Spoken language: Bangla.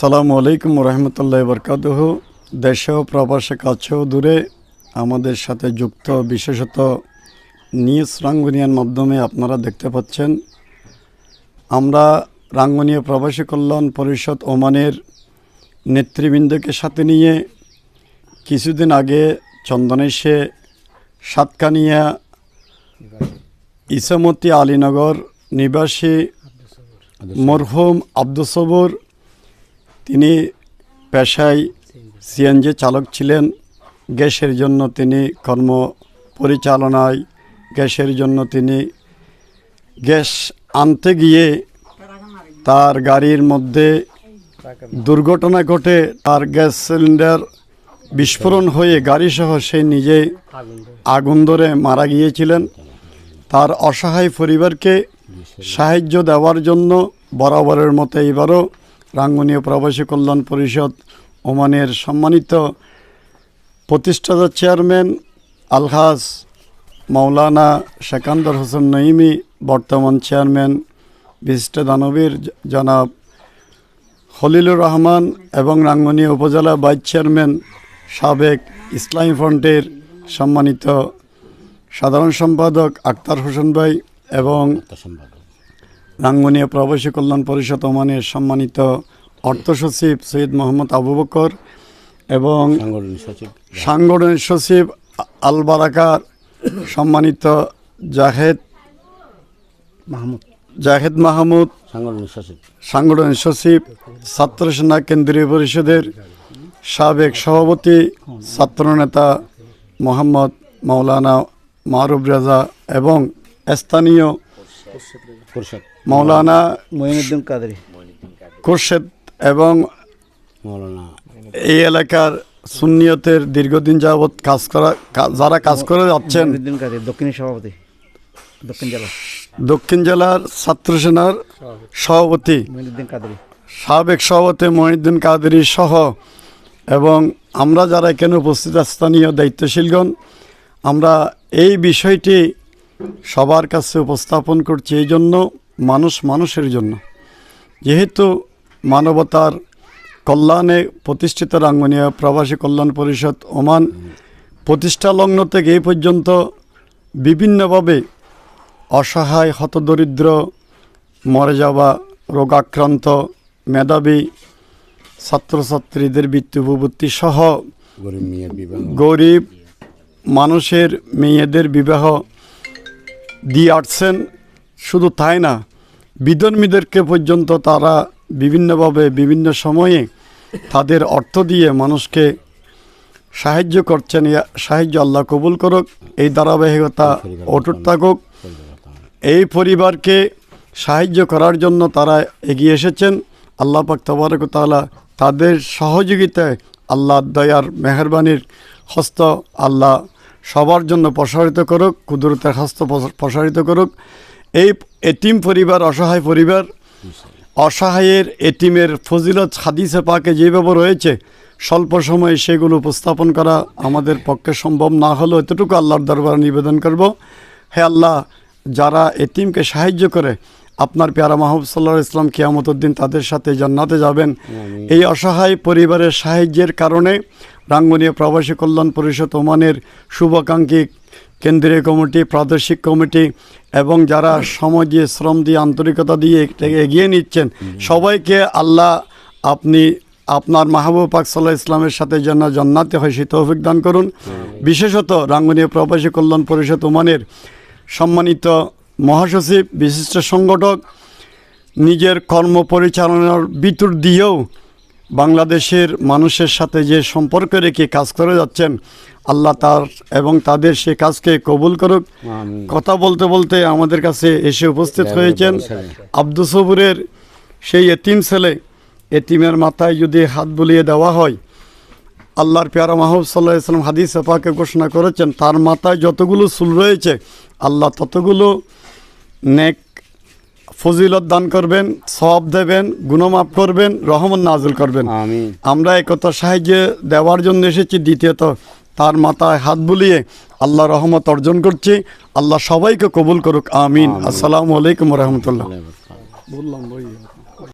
আসসালামু আলাইকুম রহমতুল্লাহ বরকাতহ দেশ প্রবাসে কাছেও দূরে আমাদের সাথে যুক্ত বিশেষত নিউজ রাঙ্গুনিয়ার মাধ্যমে আপনারা দেখতে পাচ্ছেন। আমরা রাঙ্গুনিয়া প্রবাসী কল্যাণ পরিষদ ওমানের নেতৃবৃন্দকে সাথে নিয়ে কিছুদিন আগে চন্দনেশে সাতকানিয়া ইসামতি আলীনগর নিবাসী মরহুম আব্দুল সবুর তিনি পেশায় সিএনজি চালক ছিলেন। গ্যাসের জন্য তিনি কর্ম পরিচালনায় গ্যাসের জন্য তিনি গ্যাস আনতে গিয়ে তার গাড়ির মধ্যে দুর্ঘটনা ঘটে, তার গ্যাস সিলিন্ডার বিস্ফোরণ হয়ে গাড়িসহ সে নিজে আগুন ধরে মারা গিয়েছিলেন। তার অসহায় পরিবারকে সাহায্য দেওয়ার জন্য বরাবরের মতো এবারও রাঙ্গুনীয় প্রবাসী কল্যাণ পরিষদ ওমানের সম্মানিত প্রতিষ্ঠাতা চেয়ারম্যান আলহাজ মাওলানা সেকান্দর হোসেন নঈমি, বর্তমান চেয়ারম্যান বিশিষ্ট দানবীর জনাব খলিলুর রহমান এবং রাঙ্গুনিয়া উপজেলা ভাইস চেয়ারম্যান সাবেক ইসলামী ফ্রন্টের সম্মানিত সাধারণ সম্পাদক আক্তার হোসেন ভাই এবং রাঙ্গুনিয়া প্রবাসী কল্যাণ পরিষদ ওমানের সম্মানিত অর্থ সচিব সৈয়দ মোহাম্মদ আবু বকর এবং সাংগঠনিক সচিব সাংগঠনিক সচিব আল বারাকার সম্মানিত জাহেদ মাহমুদ। জাহেদ মাহমুদ সাংগঠনিক সচিব। সাংগঠনিক ছাত্র সেনা কেন্দ্রীয় পরিষদের সাবেক সভাপতি ছাত্রনেতা মোহাম্মদ মৌলানা মারুফ রাজা এবং স্থানীয় পরিষদ মাওলানা মহিনুদ্দিন কাদরি। খুরশেদ এবং মৌলানা এই এলাকার সুন্নিয়তের দীর্ঘদিন যাবৎ কাজ করা যারা কাজ করে যাচ্ছেন মহিনুদ্দিন কাদরি দক্ষিণী সভাপতি দক্ষিণ জেলা। দক্ষিণ জেলার ছাত্র সেনার সভাপতি মহিনুদ্দিন কাদরি। সাবেক সভাপতি মহিউদ্দিন কাদেরী সহ এবং আমরা যারা এখানে উপস্থিত স্থানীয় দায়িত্বশীলগণ আমরা এই বিষয়টি সবার কাছে উপস্থাপন করছি। এই জন্য মানুষ মানুষের জন্য। যেহেতু মানবতার কল্যাণে প্রতিষ্ঠিত রাঙ্গনীয় প্রবাসী কল্যাণ পরিষদ ওমান প্রতিষ্ঠা লগ্ন থেকে এই পর্যন্ত বিভিন্নভাবে অসহায় হতদরিদ্র মরে যাওয়া রোগাক্রান্ত মেধাবী ছাত্রছাত্রীদের মৃত্যুপূর্তি সহ গরিব গরিব মানুষের মেয়েদের বিবাহ দিয়ে আসছেন। শুধু তাই না বিধর্মীদেরকে পর্যন্ত তারা বিভিন্নভাবে, বিভিন্ন সময়ে তাদের অর্থ দিয়ে মানুষকে সাহায্য করছেন। সাহায্য আল্লাহ কবুল করুক, এই ধারাবাহিকতা অটুট থাকুক। এই পরিবারকে সাহায্য করার জন্য তারা এগিয়ে এসেছেন। আল্লাহ পাক তবরক তাআলা তাদের সহযোগিতায় আল্লাহ দয়ার মেহরবানির হস্ত আল্লাহ সবার জন্য প্রসারিত করুক, কুদরতের হস্ত প্রসারিত করুক। এই এতিম পরিবার অসহায় পরিবার অসহায়ের এতিমের ফজিলত হাদিসে পাকে যেভাবে রয়েছে স্বল্প সময়ে সেগুলো উপস্থাপন করা আমাদের পক্ষে সম্ভব না হলেও এতটুকু আল্লাহর দরবারে নিবেদন করব। হে আল্লাহ যারা এতিমকে সাহায্য করে আপনার পেয়ারা মাহবুব সাল্লাহ ইসলাম কিয়ামতুদ্দিন তাদের সাথে জান্নাতে যাবেন। এই অসহায় পরিবারের সাহায্যের কারণে রাঙ্গনীয় প্রবাসী কল্যাণ পরিষদ ওমানের শুভাকাঙ্ক্ষী কেন্দ্রীয় কমিটি প্রাদেশিক কমিটি এবং যারা সময় দিয়ে শ্রম দিয়ে আন্তরিকতা দিয়ে এটাকে এগিয়ে নিচ্ছেন সবাইকে আল্লাহ আপনি আপনার মাহবুব পাক সাল্লাহ ইসলামের সাথে যেন জান্নাতে হয় সে তৌফিক দান করুন। বিশেষত রাঙ্গনীয় প্রবাসী কল্যাণ পরিষদ ওমানের সম্মানিত মহাসচিব বিশিষ্ট সংগঠক নিজের কর্ম পরিচালনার ভিতর দিয়েও বাংলাদেশের মানুষের সাথে যে সম্পর্ক রেখে কাজ করে যাচ্ছেন আল্লাহ তার এবং তাদের সে কাজকে কবুল করুক। কথা বলতে বলতে আমাদের কাছে এসে উপস্থিত হয়েছেন আব্দুল সবুরের সেই এতিম ছেলে। এতিমের মাথায় যদি হাত বুলিয়ে দেওয়া হয় আল্লাহর পেয়ারা মাহবুব সাল্লাহ ইসলাম হাদিস পাকে ঘোষণা করেছেন তার মাথায় যতগুলো চুল রয়েছে আল্লাহ ততগুলো নেক ফজিলত দান করবেন সব দেবেন গুণমাপ করবেন রহমান নাজুল করবেন। আমরা একথা সাহায্যে দেওয়ার জন্য এসেছি। দ্বিতীয়ত তার মাথায় হাত বুলিয়ে আল্লাহ রহমত অর্জন করছি। আল্লাহ সবাইকে কবুল করুক আমিন। আসসালামু আলাইকুম রহমতুল্লাহ। বললাম